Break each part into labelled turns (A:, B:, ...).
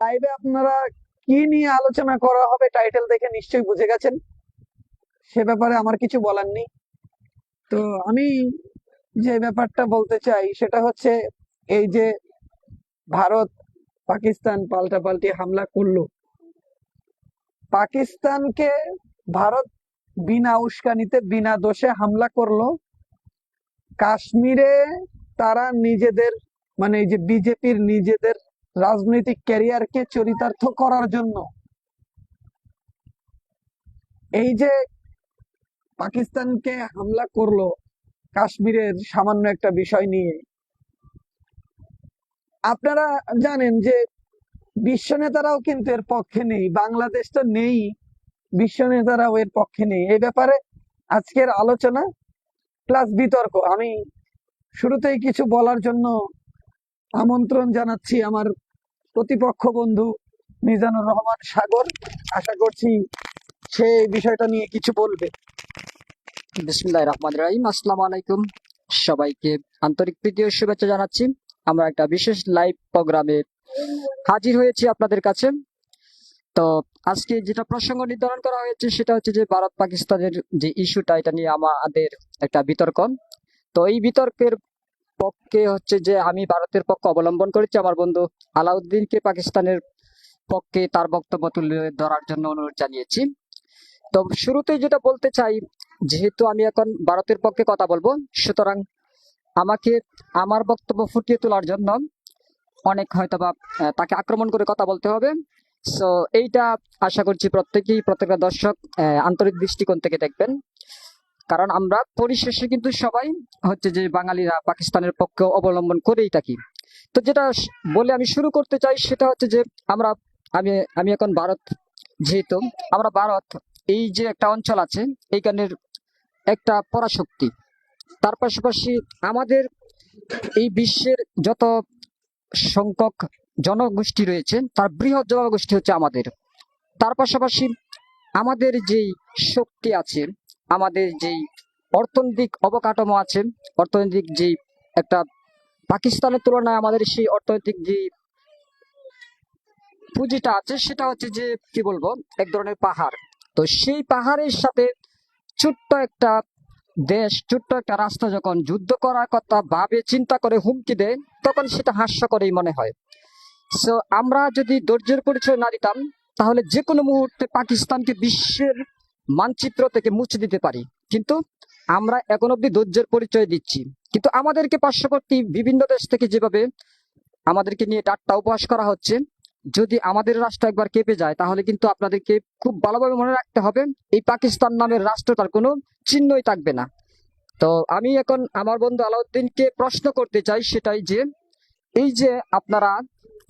A: লাইভে আপনারা কি নিয়ে আলোচনা করা হবে টাইটেল দেখে নিশ্চয়ই বুঝে গেছেন। সে ব্যাপারে আমার কিছু বলার নেই। তো আমি যে ব্যাপারটা বলতে চাই, সেটা হচ্ছে এই যে ভারত পাকিস্তান পাল্টাপাল্টি হামলা করল। পাকিস্তানকে ভারত বিনা উস্কানিতে, বিনা দোষে হামলা করল। কাশ্মীরে তারা নিজেদের মানে এই যে বিজেপির নিজেদের রাজনৈতিক ক্যারিয়ারকে চরিতার্থ করার জন্য। এই যে পাকিস্তানকে হামলা করল, কাশ্মীরের সামান্য একটা বিষয় নিয়ে। আপনারা জানেন যে বিশ্ব নেতারাও কিন্তু এর পক্ষে নেই বাংলাদেশ তো নেই বিশ্ব নেতারাও এর পক্ষে নেই। এই ব্যাপারে আজকের আলোচনা প্লাস বিতর্ক। আমি শুরুতেই কিছু বলার জন্য আমন্ত্রণ জানাচ্ছি আমার প্রতিপক্ষ বন্ধু মিজানুর রহমান সাগর। আশা করছি সে বিষয়টা নিয়ে কিছু বলবে।
B: বিসমুল্লাহ রহমান রাহিম। আসসালামু আলাইকুম সবাইকে। আন্তরিক প্রীতি শুভেচ্ছা জানাচ্ছি। আমরা একটা বিশেষ লাইভ প্রোগ্রামে হাজির হয়েছি আপনাদের কাছে। তো আজকে যেটা প্রসঙ্গ নির্ধারণ করা হয়েছে সেটা হচ্ছে যে ভারত পাকিস্তানের যে ইস্যুটা এটা নিয়ে আমাদের একটা বিতর্ক। তো এই বিতর্কের পক্ষে হচ্ছে যে আমি ভারতের পক্ষ অবলম্বন করেছি। আমার বন্ধু আলাউদ্দিনকে পাকিস্তানের পক্ষে তার বক্তব্য তুলে ধরার জন্য অনুরোধ জানিয়েছি। তো শুরুতেই যেটা বলতে চাই, যেহেতু আমি এখন ভারতের পক্ষে কথা বলব, সুতরাং আমাকে আমার বক্তব্য ফুটিয়ে তোলার জন্য অনেক হয়তো বা তাকে আক্রমণ করে কথা বলতে হবে। সো এইটা আশা করছি প্রত্যেকেই, প্রত্যেকটা দর্শক আন্তরিক দৃষ্টিকোণ থেকে দেখবেন। কারণ আমরা পরিশেষে কিন্তু সবাই হচ্ছে যে বাঙালিরা পাকিস্তানের পক্ষে অবলম্বন করেই থাকি। তো যেটা বলে আমি শুরু করতে চাই সেটা হচ্ছে যে আমরা, আমি আমি এখন ভারত যেহেতু, আমরা ভারত এই যে একটা অঞ্চল আছে, এইখানের একটা পরাশক্তি। তার পাশাপাশি আমাদের এই বিশ্বের যত সংখ্যক জনগোষ্ঠী রয়েছে, তার বৃহৎ জনগোষ্ঠী হচ্ছে আমাদের। তার পাশাপাশি আমাদের যেই শক্তি আছে আমাদের যেই অর্থনৈতিক অবকাঠামো আছে, অর্থনৈতিক যে একটা পাকিস্তানের তুলনায় আমাদের সেই অর্থনৈতিক যে পুঁজিটা আছে, সেটা হচ্ছে যে, কি বলব, এক ধরনের পাহাড়। তো সেই পাহাড়ের সাথে ছোট্ট একটা দেশ, ছোট্ট একটা রাষ্ট্র যখন যুদ্ধ করার কথা ভাবে, চিন্তা করে, হুমকি দেয়, তখন সেটা হাস্যকরেই মনে হয়। সো আমরা যদি ধৈর্যের পরিচয় না দিতাম, তাহলে যে কোনো মুহূর্তে পাকিস্তানকে বিশ্বের মানচিত্র থেকে মুছে দিতে পারি। কিন্তু আমরা এখন অব্দি ধৈর্যের পরিচয় দিচ্ছি। কিন্তু আমাদেরকে পার্শ্ববর্তী বিভিন্ন দেশ থেকে যেভাবে আমাদেরকে নিয়ে টাট্টা উপহাস করা হচ্ছে, যদি আমাদের রাষ্ট্র একবার কেঁপে যায়, তাহলে কিন্তু আপনাদেরকে খুব ভালোভাবে মনে রাখতে হবে, এই পাকিস্তান নামের রাষ্ট্রটার কোনো চিহ্নই থাকবে না। তো আমি এখন আমার বন্ধু আলাউদ্দিনকে প্রশ্ন করতে চাই সেটাই যে, এই যে আপনারা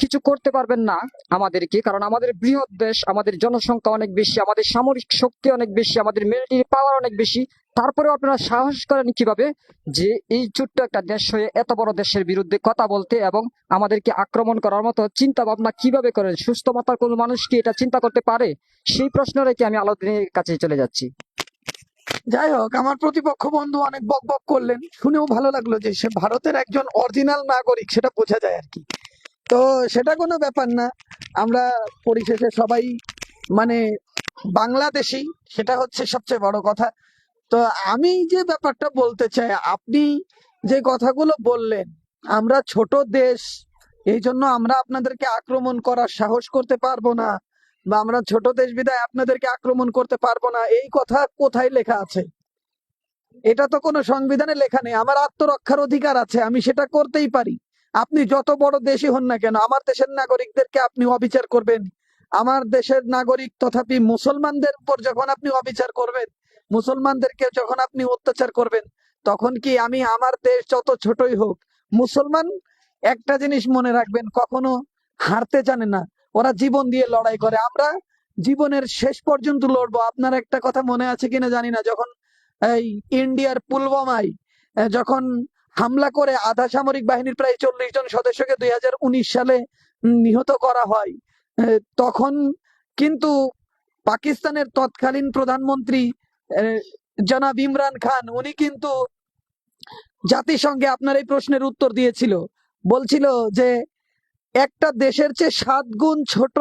B: কিছু করতে পারবেন না আমাদেরকে, কারণ আমাদের বৃহৎ দেশ, আমাদের জনসংখ্যা অনেক বেশি, আমাদের সামরিক শক্তি অনেক বেশি, আমাদের মিলিটারি পাওয়ার অনেক বেশি। তারপরেও আপনারা সাহস করেন কীভাবে? যে এই ছোট্ট একটা দেশ হয়ে এত বড় দেশের বিরুদ্ধে কথা বলতে এবং আমাদেরকে আক্রমণ করার মতো চিন্তা ভাবনা কীভাবে করেন? সুস্থ মাতার কোনো মানুষ কি এটা চিন্তা করতে পারে? সেই প্রশ্ন রেখে আমি আলাউদ্দিনের কাছে চলে যাচ্ছি।
A: যাই হোক, আমার প্রতিপক্ষ বন্ধু অনেক বক বক করলেন। শুনেও ভালো লাগল যে সে ভারতের একজন অরিজিনাল নাগরিক, সেটা বোঝা যায় আর কি। তো সেটা কোনো ব্যাপার না। আমরা পরিশেষে সবাই মানে বাংলাদেশি, সেটা হচ্ছে সবচেয়ে বড় কথা। তো আমি যে ব্যাপারটা বলতে চাই, আপনি যে কথাগুলো বললেন, আমরা ছোট দেশ এই জন্য আমরা আপনাদেরকে আক্রমণ করার সাহস করতে পারব না, বা আমরা ছোট দেশ বিদায় আপনাদেরকে আক্রমণ করতে পারব না, এই কথা কোথায় লেখা আছে? এটা তো কোনো সংবিধানে লেখা নেই, আমার আত্মরক্ষার অধিকার আছে, আমি সেটা করতেই পারি। আপনি যত বড় দেশই হন না কেন, আমার দেশের নাগরিকদেরকে আপনি অবিচার করবেন। আমার দেশের নাগরিক তথাপি মুসলমানদের উপর যখন আপনি অবিচার করবেন, মুসলমানদেরকে যখন আপনি অত্যাচার করবেন, তখন কি আমি আমার দেশ যত ছোটই হোক, মুসলমান একটা জিনিস মনে রাখবেন, কখনো হারতে জানে না। ওরা জীবন দিয়ে লড়াই করে। আমরা জীবনের শেষ পর্যন্ত লড়বো। আপনার একটা কথা মনে আছে কিনা জানি না, যখন এই ইন্ডিয়ার পুলওয়ামায় যখন হামলা করে আধা সামরিক বাহিনীর প্রায় চল্লিশ জন সদস্যকে দুই সালে নিহত করা হয়। তখন কিন্তু পাকিস্তানের তৎকালীন প্রধানমন্ত্রী জনাব ইমরান খান, উনি কিন্তু জাতিসংঘে আপনার এই প্রশ্নের উত্তর দিয়েছিল। বলছিল যে, একটা দেশের চেয়ে সাত গুণ ছোট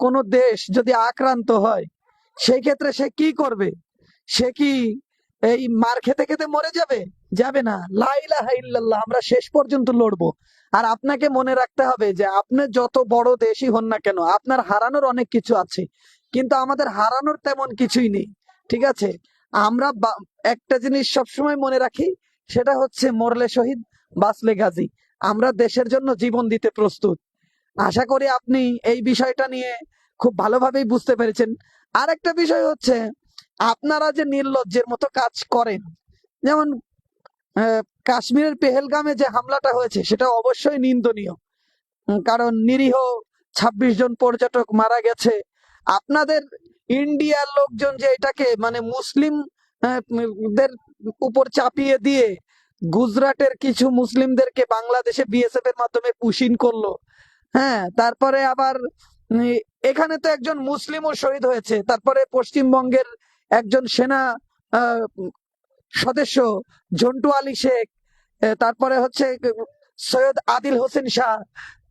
A: কোনো দেশ যদি আক্রান্ত হয়, সেই ক্ষেত্রে সে কি করবে? সে কি এই মার খেতে খেতে মরে যাবে? যাবে না। লাইলাহা ইল্লাল্লাহ, আমরা শেষ পর্যন্ত লড়বো। আর আপনাকে মনে রাখতে হবে যে, আপনি যত বড় দেশই হন না কেন, আপনার হারানোর অনেক কিছু আছে। কিন্তু আমাদের হারানোর তেমন কিছুই নেই, ঠিক আছে? আমরা একটা জিনিস সবসময় মনে রাখি, সেটা হচ্ছে মরলে শহীদ, বাঁচলে গাজী। আমরা দেশের জন্য জীবন দিতে প্রস্তুত। আশা করি আপনি এই বিষয়টা নিয়ে খুব ভালোভাবেই বুঝতে পেরেছেন। আর একটা বিষয় হচ্ছে, আপনারা যে নির্লজ্জের মতো কাজ করেন, যেমন কাশ্মীরের পেহেলগামে যে হামলাটা হয়েছে, সেটা অবশ্যই নিন্দনীয়। কারণ নিরীহ ছাব্বিশ জন পর্যটক মারা গেছে। আপনাদের ইন্ডিয়ার লোকজন যে এটাকে মানে মুসলিম দের উপর চাপিয়ে দিয়ে গুজরাটের কিছু মুসলিমদেরকে বাংলাদেশে বিএসএফ এর মাধ্যমে পুশিন করল। হ্যাঁ তারপরে আবার এখানে তো একজন মুসলিমও শহীদ হয়েছে। তারপরে পশ্চিমবঙ্গের একজন সেনা সদস্য জন্টু আলী শেখ তারপরে হচ্ছে সৈয়দ আদিল হোসেন শাহ,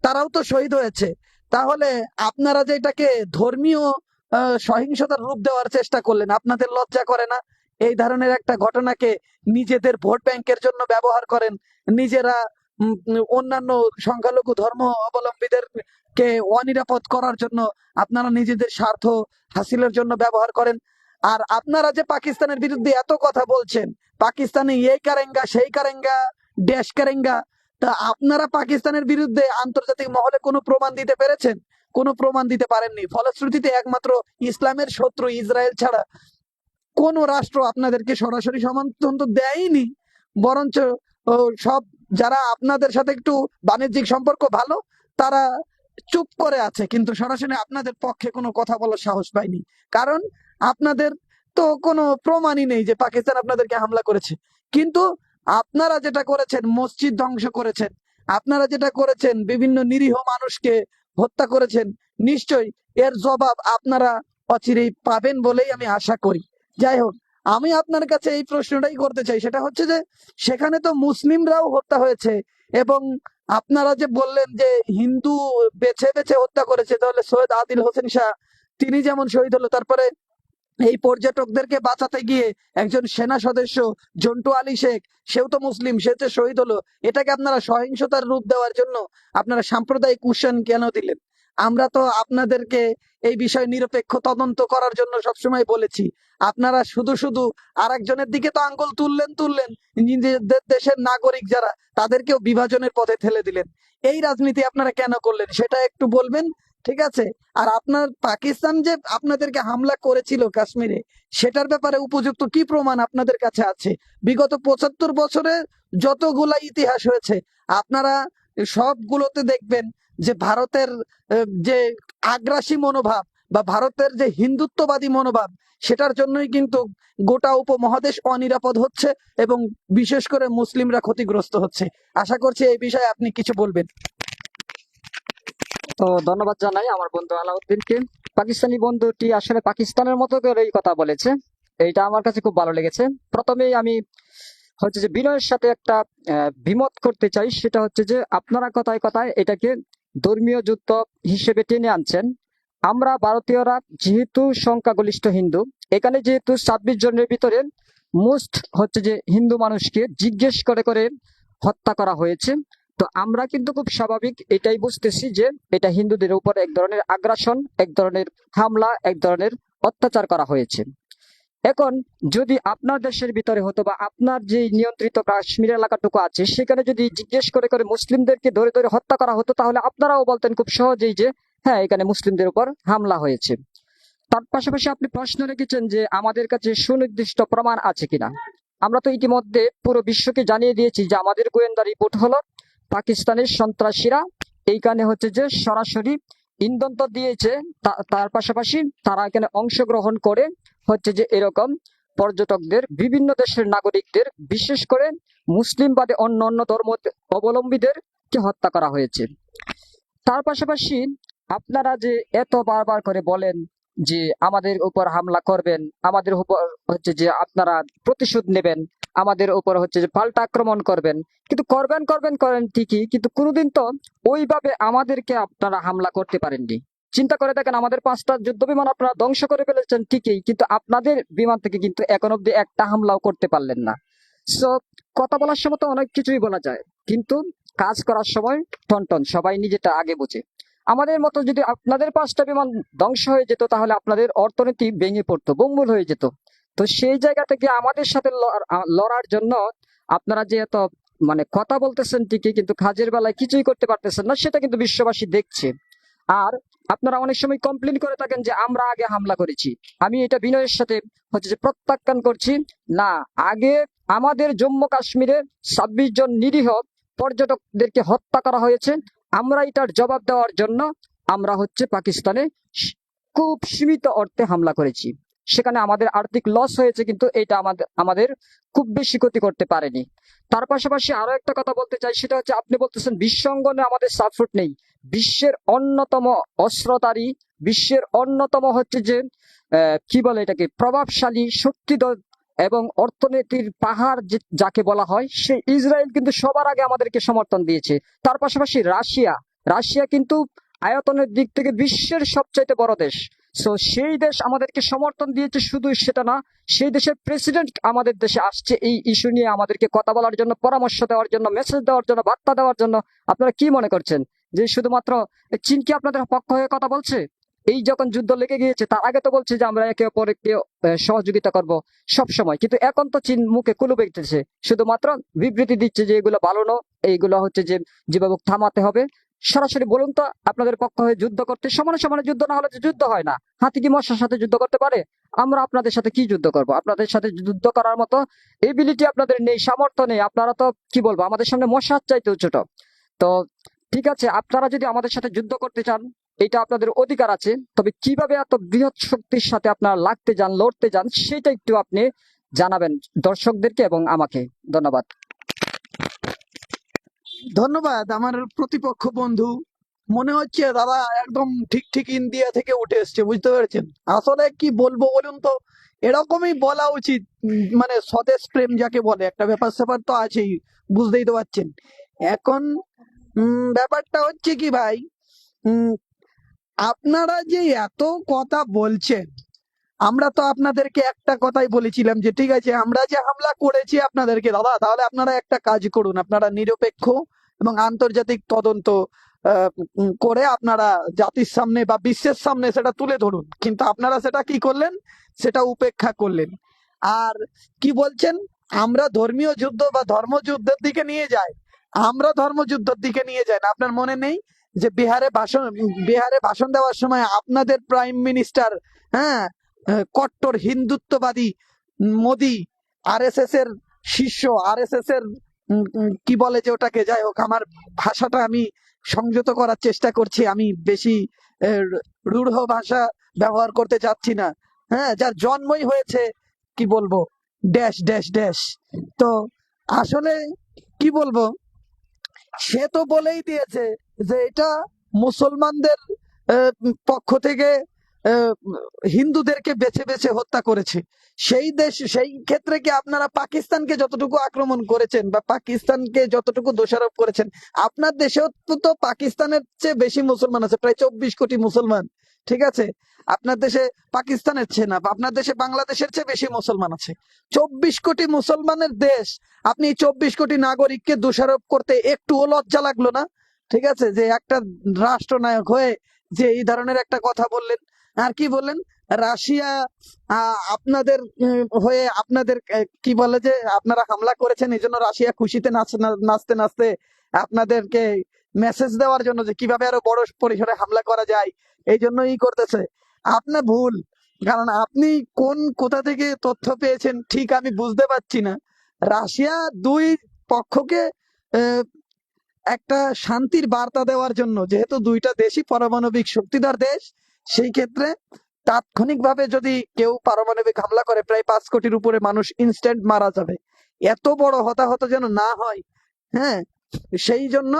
A: তারাও তো শহীদ হয়েছে। তাহলে আপনারা যে এটাকে ধর্মীয় সহিংসতার রূপ দেওয়ার চেষ্টা করলেন, আপনাদের লজ্জা করে না? এই ধরনের একটা ঘটনাকে নিজেদের ভোট ব্যাংকের জন্য ব্যবহার করেন, নিজেরা অন্যান্য সংখ্যালঘু ধর্ম অবলম্বীদের কে অনিরাপদ করার জন্য আপনারা নিজেদের স্বার্থ হাসিলের জন্য ব্যবহার করেন। আর আপনারা যে পাকিস্তানের বিরুদ্ধে এত কথা বলছেন, পাকিস্তানে এই কারেঙ্গা, সেই কারেঙ্গা ড্যাশ কারেঙ্গা, তা আপনারা পাকিস্তানের বিরুদ্ধে আন্তর্জাতিক মহলে কোনো প্রমাণ দিতে পেরেছেন? কোনো প্রমাণ দিতে পারেননি। ফলশ্রুতিতে একমাত্র ইসলামের শত্রু ইসরায়েল ছাড়া কোন রাষ্ট্র আপনাদেরকে সরাসরি সমর্থন তো দেয়নি। বরঞ্চ সব যারা আপনাদের সাথে একটু বাণিজ্যিক সম্পর্ক ভালো, তারা চুপ করে আছে। কিন্তু সরাসরি আপনাদের পক্ষে কোনো কথা বলার সাহস পায়নি কারণ আপনাদের তো কোনো প্রমাণই নেই যে পাকিস্তান আপনাদেরকে হামলা করেছে। কিন্তু আপনারা যেটা করেছেন, মসজিদ ধ্বংস করেছেন, আপনারা যেটা করেছেন, বিভিন্ন নিরীহ মানুষকে হত্যা করেছেন, নিশ্চয়ই এর জবাব আপনারা অচিরেই পাবেন বলেই আমি আশা করি। যাই হোক, আমি আপনার কাছে এই প্রশ্নটাই করতে চাই, সেটা হচ্ছে যে সেখানে তো মুসলিমরাও হত্যা হয়েছে এবং আপনারা যে বললেন যে হিন্দু বেছে বেছে হত্যা করেছে, তাহলে সৈয়দ আদিল হোসেন শাহ, তিনি যেমন শহীদ হলো, তারপরে এই পর্যটকদেরকে বাঁচাতে গিয়ে একজন সেনা সদস্য জন্টু আলী শেখ, সেও তো মুসলিম সে তো শহীদ হলো। এটাকে আপনারা সহিংসতার রূপ দেওয়ার জন্য আপনারা সাম্প্রদায়িক কুশন কেন দিলেন? আমরা তো আপনাদেরকে এই বিষয়ে নিরপেক্ষ তদন্ত করার জন্য সবসময় বলেছি। আপনারা শুধু শুধু আরেকজনের দিকে তো আঙ্গুল তুললেন তুললেন। নিজেদের দেশের নাগরিক যারা, তাদেরকেও বিভাজনের পথে ঠেলে দিলেন। এই রাজনীতি আপনারা কেন করলেন? সেটা একটু বলবেন? ঠিক আছে? আর আপনার পাকিস্তান যে আপনাদেরকে হামলা করেছিল কাশ্মীরে, সেটার ব্যাপারে উপযুক্ত কি প্রমাণ আপনাদের কাছে আছে? বিগত পঁচাত্তর বছরে যতগুলা ইতিহাস হয়েছে, আপনারা সবগুলোতে দেখবেন যে ভারতের যে আগ্রাসী মনোভাব বা ভারতের যে হিন্দুত্ববাদী মনোভাব, সেটার জন্যই কিন্তু গোটা উপমহাদেশ অনিরাপদ হচ্ছে এবং বিশেষ করে মুসলিমরা ক্ষতিগ্রস্ত হচ্ছে। আশা করছি এই বিষয়ে আপনি কিছু বলবেন।
B: তো ধন্যবাদ জানাই আমার বন্ধু আলাউদ্দিনকে। পাকিস্তানি বন্ধুটি আসলে পাকিস্তানের মতো করেই কথা বলেছে। এইটা আমার কাছে খুব ভালো লেগেছে। প্রথমেই আমি হচ্ছে যে বিনয়ের সাথে একটা বিমত করতে চাই, সেটা হচ্ছে যে আপনারা কথায় কথায় এটাকে ধর্মীয় যুদ্ধ হিসেবে টেনে আনছেন। আমরা ভারতীয়রা যেহেতু সংখ্যাগরিষ্ঠ হিন্দু, এখানে যেহেতু ছাব্বিশ জনের ভিতরে মোস্ট হচ্ছে যে হিন্দু মানুষকে জিজ্ঞেস করে করে হত্যা করা হয়েছে। তো আমরা কিন্তু খুব স্বাভাবিক এটাই বুঝতেছি যে এটা হিন্দুদের উপর এক ধরনের আগ্রাসন, এক ধরনের হামলা, এক ধরনের অত্যাচার করা হয়েছে। এখন যদি আপনার দেশের ভিতরে হতো বা আপনার যে নিয়ন্ত্রিত কাশ্মীর এলাকাটুকু আছে, সেখানে যদি জিজ্ঞেস করে করে মুসলিমদেরকে ধরে ধরে হত্যা করা হতো, তাহলে আপনারাও বলতেন খুব সহজেই যে হ্যাঁ এখানে মুসলিমদের উপর হামলা হয়েছে। তার পাশাপাশি আপনি প্রশ্ন রেখেছেন যে আমাদের কাছে সুনির্দিষ্ট প্রমাণ আছে কিনা। আমরা তো ইতিমধ্যে পুরো বিশ্বকে জানিয়ে দিয়েছি যে আমাদের গোয়েন্দা রিপোর্ট হলো পাকিস্তানের সন্ত্রাসীরা। এইখানে হচ্ছে যে সরাসরি ইন্ধন তো দিয়েছে তার পাশাপাশি তারা এখানে অংশগ্রহণ করে হচ্ছে যে এরকম পর্যটকদের, বিভিন্ন দেশের নাগরিকদের, বিশেষ করে মুসলিম বাদে অন্য অন্য ধর্ম অবলম্বীদেরকে হত্যা করা হয়েছে। তার পাশাপাশি আপনারা যে এত বারবার করে বলেন যে আমাদের উপর হামলা করবেন, আমাদের উপর হচ্ছে যে আপনারা প্রতিশোধ নেবেন আমাদের উপর হচ্ছে যে পাল্টা আক্রমণ করবেন। কিন্তু করবেন করবেন, করেন ঠিকই, কিন্তু কোনোদিন তো ওইভাবে আমাদেরকে আপনারা হামলা করতে পারেননি। চিন্তা করে দেখেন, আমাদের পাঁচটা যুদ্ধ বিমান আপনারা ধ্বংস করে ফেলেছেন ঠিকই, কিন্তু আপনাদের বিমান থেকে কিন্তু এখন অব্দি একটা হামলাও করতে পারলেন না। সো কথা বলার সময় তো অনেক কিছুই বলা যায়, কিন্তু কাজ করার সময় টনটন সবাই নিজেটা আগে বুঝে। আমাদের মতো যদি আপনাদের পাঁচটা বিমান ধ্বংস হয়ে যেত, তাহলে আপনাদের অর্থনীতি ভেঙে পড়তো বঙ্গুল হয়ে যেত। তো সেই জায়গা থেকে আমাদের সাথে লড়- লড়ার জন্য আপনারা যে এত মানে কথা বলতেছেন ঠিকই, কিন্তু কাজের বেলায় কিছুই করতে পারতেছেন না, সেটা কিন্তু বিশ্ববাসী দেখছে। আর আপনারা অনেক সময় কমপ্লেন করে থাকেন যে আমরা আগে হামলা করেছি। আমি এটা বিনয়ের সাথে হচ্ছে যে প্রত্যাখ্যান করছি, না, আগে আমাদের জম্মু কাশ্মীরে ছাব্বিশ জন নিরীহ পর্যটকদেরকে হত্যা করা হয়েছে। আমরা এটার জবাব দেওয়ার জন্য আমরা হচ্ছে পাকিস্তানে খুব সীমিত অর্থে হামলা করেছি। সেখানে আমাদের আর্থিক লস হয়েছে, কিন্তু এটা আমাদের আমাদের খুব বেশি ক্ষতি করতে পারেনি। তার পাশাপাশি আরও একটা কথা বলতে চাই, সেটা হচ্ছে আপনি বলতেছেন বিশ্ব অঙ্গনে আমাদের সাপোর্ট নেই। বিশ্বের অন্যতম অস্ত্রধারী, বিশ্বের অন্যতম হচ্ছে যে কি বলে এটাকে, প্রভাবশালী, শক্তিধর এবং অর্থনীতির পাহাড় যাকে বলা হয় সেই ইসরায়েল কিন্তু সবার আগে আমাদেরকে সমর্থন দিয়েছে। তার পাশাপাশি রাশিয়া রাশিয়া কিন্তু আয়তনের দিক থেকে বিশ্বের সবচাইতে বড় দেশ। সো সেই দেশ আমাদেরকে সমর্থন দিয়েছে শুধু সেটা না, সেই দেশের প্রেসিডেন্ট আমাদের দেশে আসছে এই ইস্যু নিয়ে আমাদেরকে কথা বলার জন্য, পরামর্শ দেওয়ার জন্য মেসেজ দেওয়ার জন্য, বার্তা দেওয়ার জন্য। আপনারা কি মনে করছেন যে শুধুমাত্র চীন কি আপনাদের পক্ষ হয়ে কথা বলছে? এই যখন যুদ্ধ লেগে গিয়েছে, তার আগে তো বলছে যে আমরা একে অপরকে সহযোগিতা করব সব সময় কিন্তু এখন তো চীন মুখে কুলু বেঁধেছে। শুধুমাত্র বিবৃতি দিচ্ছে যে এগুলো ভালো না এইগুলো হচ্ছে যে, যেভাবে থামাতে হবে। সরাসরি বলুন তো, আপনাদের পক্ষ হয়ে যুদ্ধ করতে, সমানে সমানে যুদ্ধ না হলে যুদ্ধ হয় না। হাতি কি মশার সাথে যুদ্ধ করতে পারে? আমরা আপনাদের সাথে কি যুদ্ধ করব? আপনাদের সাথে যুদ্ধ করার মতো এবিলিটি আপনাদের নেই, সামর্থ্য নেই। আপনারা তো, কি বলব, আমাদের সামনে মশার চাইতেও ছোট। তো ঠিক আছে, আপনারা যদি আমাদের সাথে যুদ্ধ করতে চান, এটা আপনাদের অধিকার আছে। তবে কীভাবে এত বৃহৎ শক্তির সাথে আপনারা লাগতে যান, লড়তে যান, সেটা একটু আপনি জানাবেন দর্শকদেরকে এবং আমাকে। ধন্যবাদ।
A: ধন্যবাদ, আমার প্রতিপক্ষ বন্ধু। মনে হচ্ছে দাদা একদম ঠিক ঠিক ইন্ডিয়া থেকে উঠে এসছে, বুঝতে পেরেছেন? আসলে কি বলব বলুন তো, এরকমই বলা উচিত মানে স্বদেশ প্রেম যাকে বলে, একটা ব্যাপার স্যাপার তো আছেই, বুঝতেই তো পারছেন। এখন ব্যাপারটা হচ্ছে কি ভাই আপনারা যে এত কথা বলছেন আমরা তো আপনাদেরকে একটা কথাই বলেছিলাম যে, ঠিক আছে, আমরা যে হামলা করেছি আপনাদেরকে, দাদা, তাহলে আপনারা একটা কাজ করুন। আপনারা নিরপেক্ষ এবং আন্তর্জাতিক তদন্ত করে আপনারা জাতির সামনে বা বিশ্বের সামনে সেটা তুলে ধরুন। কিন্তু আপনারা সেটা কি করলেন? সেটা উপেক্ষা করলেন। আর কি বলছেন? আমরা ধর্মীয় যুদ্ধ বা ধর্মযুদ্ধের দিকে নিয়ে যাই। আমরা ধর্মযুদ্ধের দিকে নিয়ে যাই না। আপনার মনে নেই যে বিহারে ভাষণ বিহারে ভাষণ দেওয়ার সময় আপনাদের প্রাইম মিনিস্টার হ্যাঁ কট্টর হিন্দুত্ববাদী মোদি আরএসএস এর শিষ্য আরএসএস এর কি বলে যে ওটাকে, যাই হোক, আমার ভাষাটা আমি সংযত করার চেষ্টা করছি, আমি বেশি রূঢ় ভাষা ব্যবহার করতে চাচ্ছি না। হ্যাঁ যার জন্মই হয়েছে, কি বলব, ড্যাশ ড্যাশ ড্যাশ। তো আসলে কি বলব, সে তো বলেই দিয়েছে যে এটা মুসলমানদের পক্ষ থেকে হিন্দুদেরকে বেছে বেছে হত্যা করেছে। সেই দেশ, সেই ক্ষেত্রে কি আপনারা পাকিস্তানকে যতটুকু আক্রমণ করেছেন বা পাকিস্তানকে যতটুকু দোষারোপ করেছেন, আপনার দেশেও তো পাকিস্তানের চেয়ে বেশি মুসলমান আছে, প্রায় চব্বিশ কোটি মুসলমান, ঠিক আছে? আপনার দেশে পাকিস্তানের চেয়ে না আপনার দেশে বাংলাদেশের চেয়ে বেশি মুসলমান আছে। চব্বিশ কোটি মুসলমানের দেশ, আপনি চব্বিশ কোটি নাগরিককে দোষারোপ করতে একটুও লজ্জা লাগল না? ঠিক আছে? যে একটা রাষ্ট্রনায়ক হয়ে যে এই ধরনের একটা কথা বললেন আর কি বললেন রাশিয়া আপনাদের হয়ে আপনাদের কি বলে যে, আপনারা হামলা করেছেন এই জন্য রাশিয়া খুশিতে নাচতে নাচতে আপনাদেরকে মেসেজ দেওয়ার জন্য যে, কীভাবে আরও বড় পরিসরে হামলা করা যায়, এই জন্য ই করতেছে। আপনার ভুল, কারণ আপনি কোন, কোথা থেকে তথ্য পেয়েছেন, ঠিক আমি বুঝতে পারছি না। রাশিয়া দুই পক্ষকে একটা শান্তির বার্তা দেওয়ার জন্য, যেহেতু দুইটা দেশই পারমাণবিক শক্তিধর দেশ সেই ক্ষেত্রে তাৎক্ষণিকভাবে যদি কেউ পারমাণবিক হামলা করে, প্রায় পাঁচ কোটির উপরে মানুষ ইনস্ট্যান্ট মারা যাবে। এত বড় হতাহত যেন না হয় হ্যাঁ? সেই জন্য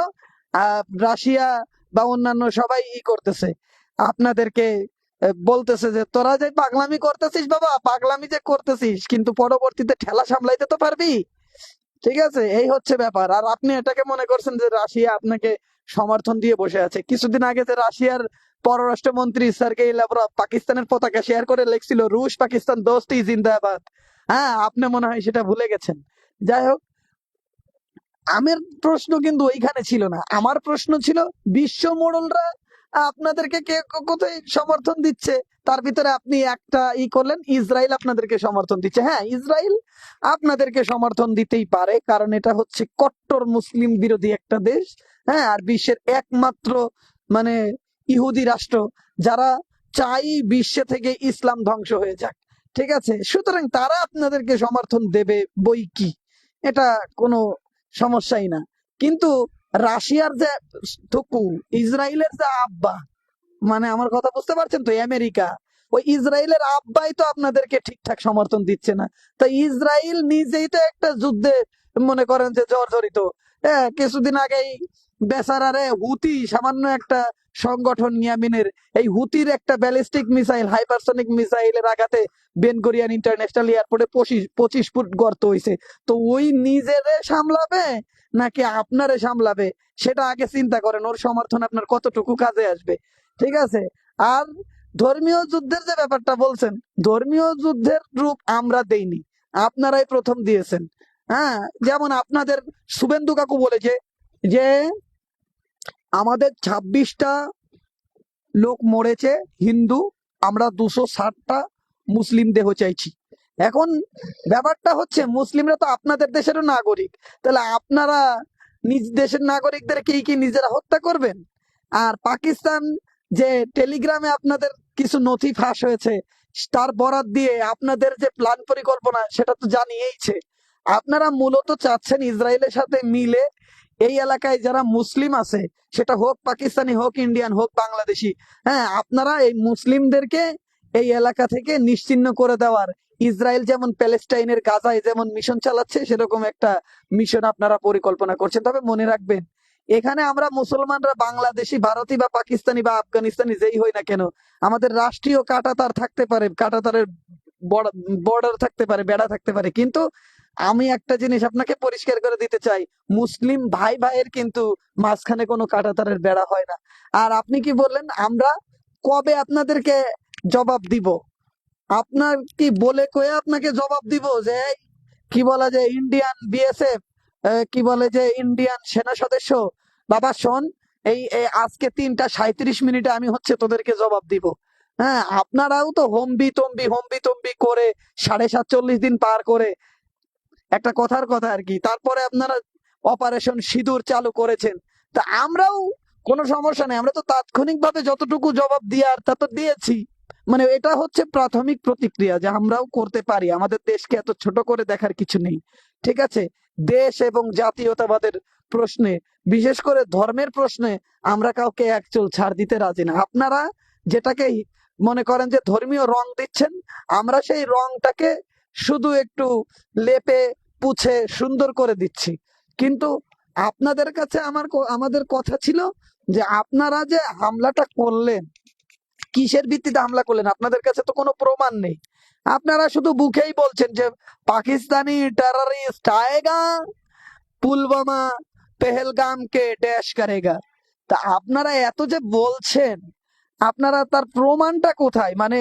A: রাশিয়া বা অন্যান্য সবাই ই করতেছে। আপনাদেরকে বলতেছে যে, তোরা যে পাগলামি করতেছিস বাবা, পাগলামি যে করতেছিস, কিন্তু পরবর্তীতে ঠেলা সামলাইতে তো পারবি? ঠিক আছে? এই হচ্ছে ব্যাপার। আর আপনি এটাকে মনে করছেন যে রাশিয়া আপনাকে সমর্থন দিয়ে বসে আছে। কিছুদিন আগে যে রাশিয়ার পররাষ্ট্রমন্ত্রী সার্গেই পাকিস্তানের পতাকা শেয়ার করে লিখছিল, রুশ, পাকিস্তান, দোস্তি জিন্দাবাদ। হ্যাঁ আপনি মনে হয় সেটা ভুলে গেছেন। যাই হোক, আমার প্রশ্ন কিন্তু ওইখানে ছিল না। আমার প্রশ্ন ছিল, বিশ্ব মোড়লরা আপনাদেরকে কে কোথায় সমর্থন দিচ্ছে? তার ভিতরে আপনি একটা ই করলেন, ইসরায়েল আপনাদেরকে সমর্থন দিচ্ছে। হ্যাঁ ইসরায়েল আপনাদেরকে সমর্থন দিতেই পারে, কারণ এটা হচ্ছে কট্টর মুসলিম বিরোধী একটা দেশ হ্যাঁ আর বিশ্বের একমাত্র মানে ইহুদি রাষ্ট্র, যারা চাই বিশ্বে থেকে ইসলাম ধ্বংস হয়ে যাক। ঠিক আছে? সুতরাং তারা আপনাদেরকে সমর্থন দেবে বই কি? এটা কোনো সমস্যাই না। কিন্তু রাশিয়ার যে থুকু ইসরায়েলের যে আব্বা মানে আমার কথা বুঝতে পারছেন তো আমেরিকা, ওই ইসরায়েলের আব্বাই তো আপনাদেরকে ঠিকঠাক সমর্থন দিচ্ছে না। তো ইসরায়েল নিজেই তো একটা যুদ্ধে মনে করেন যে জর্জরিত। হ্যাঁ কিছুদিন আগেই বেচারারে হুতি, সামান্য একটা সংগঠন ইয়ামিনের, এই হুতির একটা ব্যালিস্টিক মিসাইল, হাইপারসনিক মিসাইলের আঘাতে বেন বেনগরিয়ান ইন্টারন্যাশনাল এয়ারপোর্টে পঁচিশ পঁচিশ ফুট গর্ত হয়েছে তো ওই নিজেরে সামলাবে নাকি আপনারে সামলাবে? সেটা আগে চিন্তা করেন, ওর সমর্থন আপনার কতটুকু কাজে আসবে। ঠিক আছে? আর ধর্মীয় যুদ্ধের যে ব্যাপারটা বলছেন, ধর্মীয় যুদ্ধের রূপ আমরা দেইনি। আপনারাই প্রথম দিয়েছেন। হ্যাঁ? যেমন আপনাদের শুভেন্দু কাকু বলেছে যে আমাদের ছাব্বিশটা লোক মরেছে, হিন্দু, আমরা দুশো ষাটটা মুসলিম দেহ চাইছি। এখন ব্যাপারটা হচ্ছে মুসলিমরা তো আপনাদের দেশেরও নাগরিক। তাহলে আপনারা নিজ দেশের নাগরিকদের কি কি নিজেরা হত্যা করবেন? আর পাকিস্তান যে টেলিগ্রামে আপনাদের কিছু নথি ফাঁস হয়েছে, তার বরাত দিয়ে আপনাদের যে প্ল্যান পরিকল্পনা, সেটা তো জানিয়েইছে। আপনারা মূলত চাচ্ছেন ইসরায়েলের সাথে মিলে এই এলাকায় যারা মুসলিম আছে, সেটা হোক পাকিস্তানি, হোক ইন্ডিয়ান, হোক বাংলাদেশি হ্যাঁ আপনারা এই মুসলিমদেরকে এই এলাকা থেকে নিশ্চিহ্ন করে দেওয়ার ইসরায়েল যেমন প্যালেস্টাইনের গাজায় যেমন মিশন চালাচ্ছে, সেরকম একটা মিশন আপনারা পরিকল্পনা করছেন। তবে মনে রাখবেন, এখানে আমরা মুসলমানরা বাংলাদেশি, ভারতী বা পাকিস্তানি বা আফগানিস্তানি যেই হই না কেন, আমাদের রাষ্ট্রীয় কাটাতার থাকতে পারে কাটাতারের বর্ডার থাকতে পারে, বেড়া থাকতে পারে। কিন্তু আমি একটা জিনিস আপনাকে পরিষ্কার করে দিতে চাই, মুসলিম ভাই ভাইয়ের কিন্তু মাঝখানে কোনো কাটাতারের বেড়া হয় না। আর আপনি কি বললেন, আমরা কবে আপনাদেরকে জবাব দিব? আপনার কি বলে কয়ে আপনাকে জবাব দিব যে কি বলা যায় ইন্ডিয়ান বিএসএফ কি বলে যে ইন্ডিয়ান সেনা সদস্য? বাবা, শোন, এই আজকে তিনটা সাঁত্রিশ মিনিটে আমি হচ্ছে তোদেরকে জবাব দিব। হ্যাঁ আপনারাও তো হম্বি তম্বি হম্বি তম্বি করে সাড়ে সাতচল্লিশ দিন পার করে একটা কথার কথা আর কি, তারপরে আপনারা অপারেশন সিঁদুর চালু করেছেন। তা আমরাও কোনো সমস্যা নেই, আমরা তো তাৎক্ষণিকভাবে যতটুকু জবাব দেওয়ার তা তো দিয়েছি। মানে এটা হচ্ছে প্রাথমিক প্রতিক্রিয়া যে আমরাও করতে পারি। আমাদের দেশকে এত ছোট করে দেখার কিছু নেই। ঠিক আছে? দেশ এবং জাতীয়তাবাদের প্রশ্নে, বিশেষ করে ধর্মের প্রশ্নে, আমরা কাউকে এক চুল ছাড় দিতে রাজি না। আপনারা যেটাকে মনে করেন যে ধর্মীয় রং দিচ্ছেন, আমরা সেই রংটাকে শুধু একটু লেপে, পুছে, সুন্দর করে দিচ্ছি। কিন্তু আপনাদের কাছে আমার আমাদের কথা ছিল যে আপনারা যে হামলাটা করলেন কিসের ভিত্তিতে হামলা করলেন? আপনাদের কাছে তো কোনো প্রমাণ নেই। আপনারা শুধু বুকেই বলছেন যে পাকিস্তানি টেররিস্ট আয়েগা, পুলওয়ামা, পেহেলগামকে ড্যাশ করেগা। তা আপনারা এত যে বলছেন, আপনারা তার প্রমাণটা কোথায়? মানে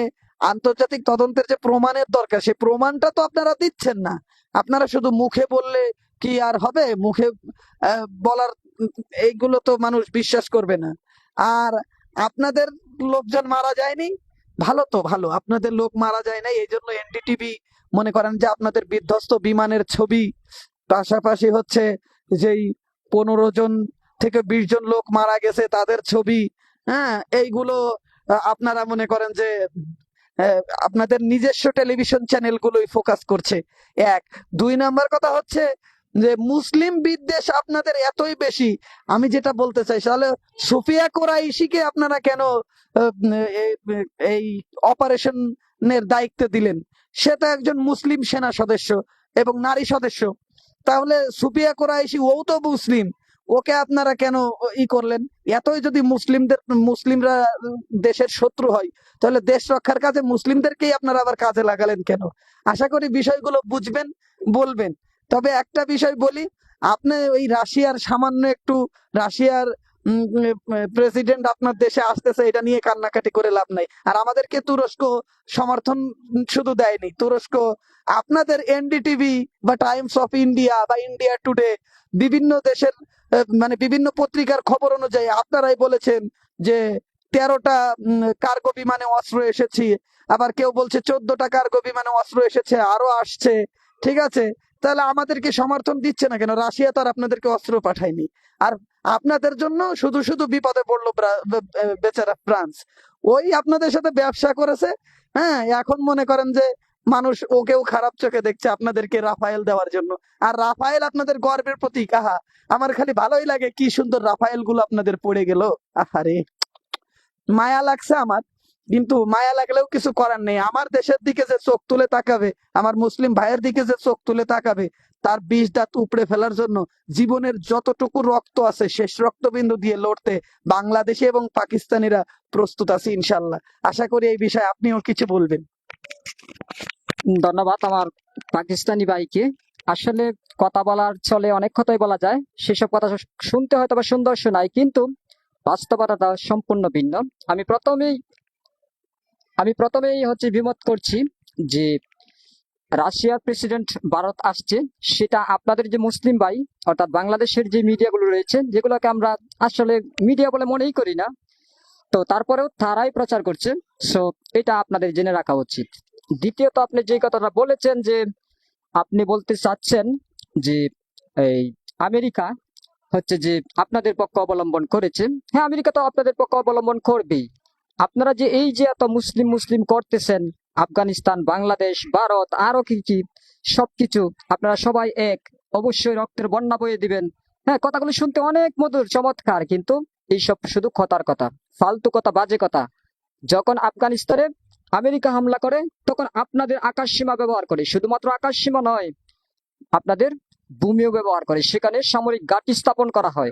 A: আন্তর্জাতিক তদন্তের যে প্রমাণের দরকার, সেই প্রমাণটা তো আপনারা দিচ্ছেন না। আপনারা শুধু মুখে বললে কি আর হবে? মুখে বলার এইগুলো তো মানুষ বিশ্বাস করবে না। আর আপনাদের লোকজন মারা যায়নি? ভালো তো, ভালো। আপনাদের লোক মারা যায় না এই জন্য এনডিটিভি মনে করেন যে আপনাদের বিধ্বস্ত বিমানের ছবি। পাশাপাশি হচ্ছে যেই পনেরো জন থেকে বিশ জন লোক মারা গেছে, তাদের ছবি। হ্যাঁ এইগুলো আপনারা মনে করেন যে আপনাদের নিজস্ব টেলিভিশন চ্যানেলগুলোই ফোকাস করছে। এক। দুই নাম্বার কথা হচ্ছে যে মুসলিম বিদ্বেষ আপনাদের এতই বেশি, আমি যেটা বলতে চাই তাহলে সুফিয়া কোরাইশিকে আপনারা কেন এই অপারেশনের দায়িত্ব দিলেন? সে তো একজন মুসলিম সেনা সদস্য এবং নারী সদস্য। তাহলে সুফিয়া কোরাইশি, ও তো মুসলিম, ওকে আপনারা কেন ই করলেন? এতই যদি মুসলিমদের, মুসলিমরা দেশের শত্রু হয়, তাহলে দেশ রক্ষার কাজে মুসলিমদেরকেই আপনারা আবার কাজে লাগালেন কেন? আশা করি বিষয়গুলো বুঝবেন, বলবেন। তবে একটা বিষয় বলি, আপনি ওই রাশিয়ার সামান্য একটু রাশিয়ার প্রেসিডেন্ট আপনার দেশে আসতেছে, এটা নিয়ে কান্নাকাটি করে লাভ নাই। আর আমাদেরকে তুরস্ক সমর্থন শুধু দেয়নি। তুরস্ক আপনাদের এনডিটিভি বা টাইমস অফ ইন্ডিয়া বা ইন্ডিয়া টুডে বিভিন্ন দেশের মানে বিভিন্ন পত্রিকার খবর অনুযায়ী আপনারাই বলেছেন যে তেরোটা কার্গো বিমানে অস্ত্র এসেছি। আবার কেউ বলছে চোদ্দটা কার্গো বিমানে অস্ত্র এসেছে, আরও আসছে। ঠিক আছে? তাহলে আমাদেরকে সমর্থন দিচ্ছে না কেন? রাশিয়া তো আর আপনাদেরকে অস্ত্র পাঠায়নি। আর আপনাদের জন্য শুধু শুধু বিপদে পড়ল বেচারা ফ্রান্স। ওই আপনাদের সাথে ব্যবসা করেছে। হ্যাঁ এখন মনে করেন যে মানুষ ওকেও খারাপ চোখে দেখছে আপনাদেরকে রাফায়েল দেওয়ার জন্য। আর রাফায়েল আপনাদের গর্বের প্রতীক। আহা, আমার খালি ভালোই লাগে কি সুন্দর রাফায়েলগুলো আপনাদের পড়ে গেল। আহারে, মায়া লাগছে আমার। কিন্তু মায়া লাগলেও কিছু করার নেই। আমার দেশের দিকে যে চোখ তুলে তাকাবে, আমার মুসলিম ভাইয়ের দিকে যে চোখ তুলে তাকাবে, তার বিষ দাঁত উপড়ে ফেলার জন্য জীবনের যতটুকু রক্ত আছে, শেষ রক্তবিন্দু দিয়ে লড়তে বাংলাদেশি এবং পাকিস্তানিরা প্রস্তুত আছে ইনশাল্লাহ আশা করি এই বিষয়ে আপনিও কিছু বলবেন।
B: ধন্যবাদ আমার পাকিস্তানি ভাইকে। আসলে কথা বলার চলে অনেক কথাই বলা যায়। সেসব কথা শুনতে হয়তো বা সুন্দর শোনায়, কিন্তু বাস্তবতাটা সম্পূর্ণ ভিন্ন। আমি প্রথমেই আমি প্রথমেই হচ্ছে বিমত করছি যে রাশিয়ার প্রেসিডেন্ট ভারত আসছে, সেটা আপনাদের যে মুসলিম ভাই, অর্থাৎ বাংলাদেশের যে মিডিয়াগুলো রয়েছে, যেগুলোকে আমরা আসলে মিডিয়া বলে মনেই করি না, তো তারপরেও তারাই প্রচার করছে। সো এটা আপনাদের জেনে রাখা উচিত। দ্বিতীয়ত, আপনি যে কথাটা বলেছেন যে আপনি বলতে চাচ্ছেন যে এই আমেরিকা হচ্ছে যে আপনাদের পক্ষ অবলম্বন করেছে। হ্যাঁ আমেরিকা তো আপনাদের পক্ষ অবলম্বন করবেই। আপনারা যে এই যে এত মুসলিম মুসলিম করতেছেন, আফগানিস্তান, বাংলাদেশ, ভারত, আরও কি কি, সবকিছু, আপনারা সবাই এক, অবশ্যই রক্তের বন্যা বয়ে দিবেন। হ্যাঁ কথাগুলো শুনতে অনেক মধুর, চমৎকার, কিন্তু এইসব শুধু কথার কথা, ফালতু কথা, বাজে কথা। যখন আফগানিস্তানে আমেরিকা হামলা করে, তখন আপনাদের আকাশ সীমা ব্যবহার করে। শুধুমাত্র আকাশ সীমা নয়, আপনাদের ভূমিও ব্যবহার করে। সেখানে সামরিক ঘাঁটি স্থাপন করা হয়।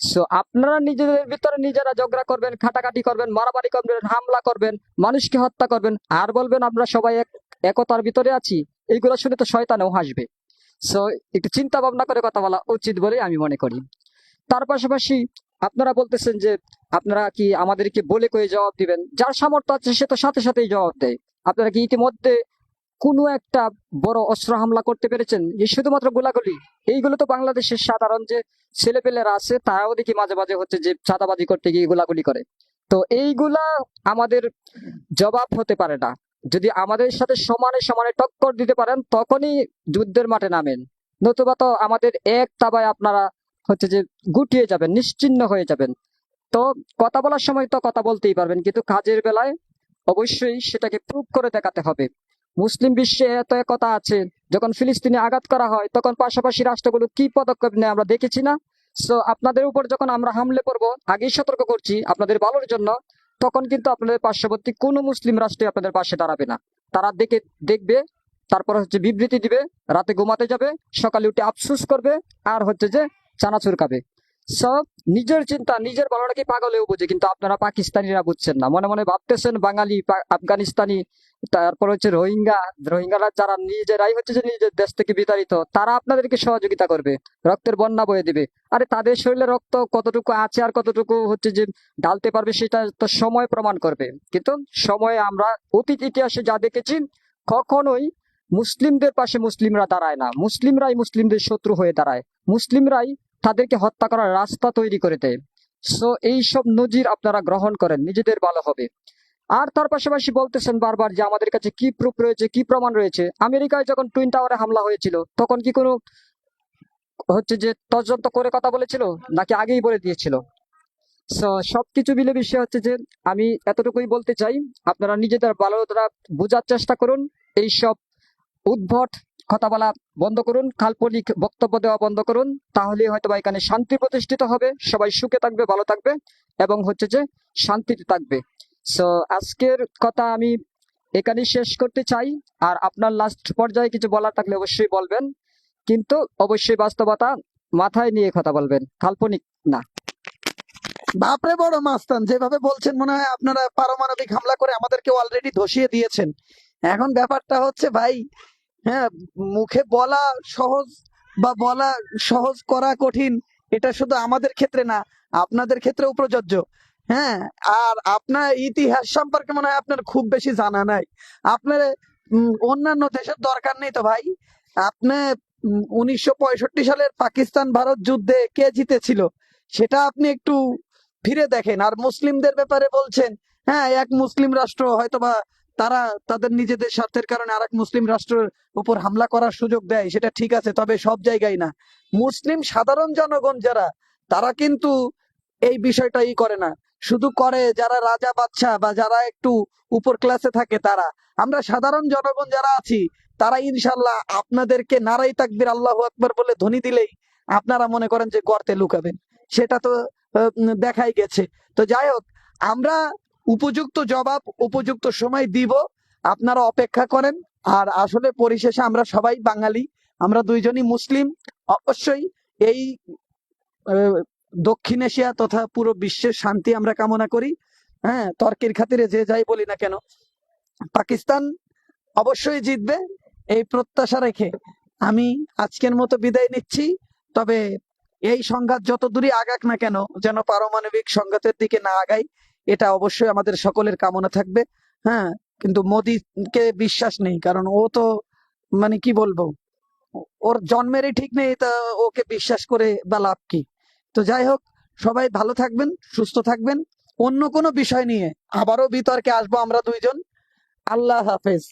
B: সো আপনারা নিজেদের ভিতরে নিজেরা ঝগড়া করবেন, খাটাখাটি করবেন, মারামারি করবেন, হামলা করবেন, মানুষকে হত্যা করবেন, আর বলবেন আমরা সবাই এক, একতার ভিতরে আছি। এইগুলো শুনে তো শয়তানেও হাসবে। সো একটু চিন্তা ভাবনা করে কথা বলা উচিত বলে আমি মনে করি। তার পাশাপাশি আপনারা বলতেছেন যে আপনারা কি আমাদেরকে বলে কয়ে জবাব দিবেন? যার সামর্থ্য আছে সে তো সাথে সাথেই জবাব দেয়। আপনারা কি ইতিমধ্যে কোনো একটা বড় অস্ত্র হামলা করতে পেরেছেন? যে শুধুমাত্র গোলাগুলি? এইগুলো তো বাংলাদেশের সাধারণ যে ছেলেপেলেরা আছে, তারাও দেখি মাঝে মাঝে হচ্ছে যে চাঁদাবাজি করতে গিয়ে গোলাগুলি করে। তো এইগুলা আমাদের জবাব হতে পারে না। যদি আমাদের সাথে সমানে সমানে টক্কর দিতে পারেন, তখনই যুদ্ধের মাঠে নামেন। নতুবা তো আমাদের এক তাবায় আপনারা হচ্ছে যে গুটিয়ে যাবেন, নিশ্চিন্ন হয়ে যাবেন। তো কথা বলার সময় তো কথা বলতেই পারবেন, কিন্তু কাজের বেলায় অবশ্যই সেটাকে প্রুভ করে দেখাতে হবে। মুসলিম বিশ্বে এত একতা আছে, যখন ফিলিস্তিনে আঘাত করা হয়, তখন পাশাপাশি রাষ্ট্রগুলো কি পদক্ষেপ নেয় আমরা দেখেছি না? সো আপনাদের উপর যখন আমরা হামলে পড়ব আগেই সতর্ক করছি আপনাদের ভালোর জন্য, তখন কিন্তু আপনাদের পার্শ্ববর্তী কোনো মুসলিম রাষ্ট্রে আপনাদের পাশে দাঁড়াবে না। তারা দেখে, দেখবে, তারপর হচ্ছে বিবৃতি দিবে, রাতে ঘুমাতে যাবে, সকালে উঠে আফসুস করবে, আর হচ্ছে যে চানাচুর খাবে। সব নিজের চিন্তা, নিজের ভালোটাকে পাগলেও বুঝে, কিন্তু আপনারা পাকিস্তানিরা বুঝছেন না। মনে মনে ভাবতেছেন বাঙালি আফগানিস্তানি, তারপর হচ্ছে রোহিঙ্গা, রোহিঙ্গারা যারা নিজেরাই হচ্ছে যে নিজের দেশ থেকে বিতাড়িত, তারা আপনাদেরকে সহযোগিতা করবে, রক্তের বন্যা বয়ে দিবে। আরে তাদের শরীরে রক্ত কতটুকু আছে আর কতটুকু হচ্ছে যে ঢালতে পারবে সেটা তো সময় প্রমাণ করবে। কিন্তু সময়ে আমরা অতীত ইতিহাসে যা দেখেছি, কখনোই মুসলিমদের পাশে মুসলিমরা দাঁড়ায় না। মুসলিমরাই মুসলিমদের শত্রু হয়ে দাঁড়ায়। মুসলিমরাই তাদেরকে হত্যা করার রাস্তা তৈরি করে দেয়। সো এই সব নজির আপনারা গ্রহণ করেন, নিজেদের ভালো হবে। আর তার পাশাপাশি বলতেছেন বারবার যে আমাদের কাছে কি প্রুফ রয়েছে, কি প্রমাণ রয়েছে। আমেরিকায় যখন টুইন টাওয়ারে হামলা হয়েছিল, তখন কি কোনো হচ্ছে যে তদন্ত করে কথা বলেছিল, নাকি আগেই বলে দিয়েছিল? সো সবকিছু মিলে বিষয় হচ্ছে যে আমি এতটুকুই বলতে চাই, আপনারা নিজেদের ভালো বোঝার চেষ্টা করুন এই সব উদ্ভট কথা বলা বন্ধ করুন, কাল্পনিক বক্তব্য দেওয়া বন্ধ করুন তাহলে হয়তো বা এখানে শান্তি প্রতিষ্ঠিত হবে। সবাই সুখে থাকবে, ভালো থাকবে, এবং হচ্ছে যে শান্তিতে থাকবে। সো আজকের কথা আমি এখানেই শেষ করতে চাই। আর আপনার লাস্ট পর্যায়ে কিছু বলার থাকলে অবশ্যই বলবেন। কিন্তু অবশ্যই বাস্তবতা মাথায় নিয়ে কথা বলবেন। কাল্পনিক না।
A: বাপরে বড় মাস্তান, যেভাবে বলছেন মনে হয় আপনারা পারমাণবিক হামলা করে আমাদেরকে অলরেডি ধসিয়ে দিয়েছেন। এখন ব্যাপারটা হচ্ছে ভাই হ্যাঁ মুখে বলা সহজ বা বলা সহজ করা কঠিন, এটা শুধু আমাদের ক্ষেত্রে না, আপনাদের ক্ষেত্রেও প্রযোজ্য। হ্যাঁ আর আপনার ইতিহাস সম্পর্কে মনে হয় আপনার খুব বেশি জানা নাই। আপনার অন্যান্য দেশের দরকার নেই তো ভাই। আপনি উনিশশো পঁয়ষট্টি সালের পাকিস্তান ভারত যুদ্ধে কে জিতেছিল, সেটা আপনি একটু ফিরে দেখেন। আর মুসলিমদের ব্যাপারে বলছেন হ্যাঁ এক মুসলিম রাষ্ট্র হয়তোবা তারা তাদের নিজেদের স্বার্থের কারণে আরেক মুসলিম রাষ্ট্রের উপর হামলা করার সুযোগ দেয়, সেটা ঠিক আছে, তবে সব জায়গায় না। মুসলিম সাধারণ জনগণ যারা, তারা কিন্তু এই বিষয়টাই করে না। শুধু করে যারা রাজা বাচ্চা বা যারা একটু উপর ক্লাসে থাকে তারা। আমরা সাধারণ জনগণ যারা আছি, তারা ইনশাল্লাহ আপনাদেরকে নারাই তাকবির, আল্লাহ আকবর বলে ধ্বনি দিলেই আপনারা মনে করেন যে গর্তে লুকাবেন। সেটা তো দেখাই গেছে। তো যাই হোক, আমরা উপযুক্ত জবাব, উপযুক্ত সময় দিব, আপনারা অপেক্ষা করেন। আর আসলে পরিশেষে আমরা সবাই বাঙালি, আমরা দুইজনই মুসলিম। অবশ্যই এই দক্ষিণ এশিয়া তথা পুরো বিশ্বের শান্তি আমরা কামনা করি। হ্যাঁ তর্কের খাতিরে যে যাই বলি না কেন, পাকিস্তান অবশ্যই জিতবে, এই প্রত্যাশা রেখে আমি আজকের মতো বিদায় নিচ্ছি। তবে এই সংঘাত যত দূরই আগাক না কেন, যেন পারমাণবিক সংঘাতের দিকে না আগাই এটা অবশ্যই আমাদের সকলের কামনা থাকবে। হ্যাঁ কিন্তু মোদিকে বিশ্বাস নেই, কারণ ও তো মানে কি বলব, ওর জন্মেরই ঠিক নেই, তা ওকে বিশ্বাস করে বা লাভ কি। তো যাই হোক, সবাই ভালো থাকবেন, সুস্থ থাকবেন। অন্য কোনো বিষয় নিয়ে আবারও বিতর্কে আসব আমরা দুইজন। আল্লাহ হাফেজ।